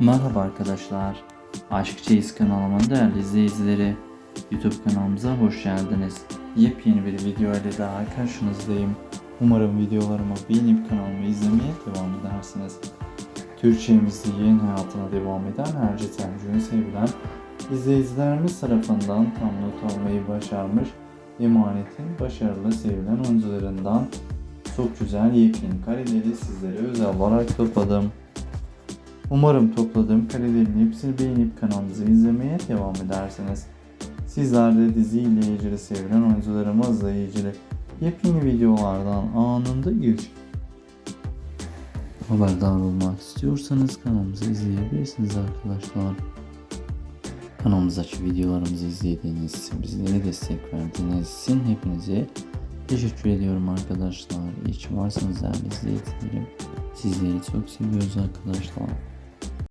Merhaba arkadaşlar. Aşk Çeyiz kanalımın değerli izleyicileri. YouTube kanalımıza hoş geldiniz. Yepyeni bir video ile daha karşınızdayım. Umarım videolarımı beğenip kanalımı izlemeye devam edersiniz. Türkçemizde yayın hayatına devam eden Erci Tercih'in sevilen izleyicilerimiz tarafından tam not almayı başarmış Emanet'in başarılı sevilen oyuncularından çok güzel yepyeni kareleri sizlere özel olarak topladım. Umarım topladığım karelerin hepsini beğenip kanalımızı izlemeye devam edersiniz. Sizler de dizi ile ilgili sevilen oyuncularımızla ilgili yepyeni videolardan anında ilk haberdar olmak istiyorsanız kanalımızı izleyebilirsiniz arkadaşlar. Kanalımızdaki videolarımızı izlediğiniz için, bizlere destek verdiğiniz için hepinize teşekkür ediyorum arkadaşlar. İyi ki varsınız değerli izleyicilerim. Sizleri çok seviyoruz arkadaşlar.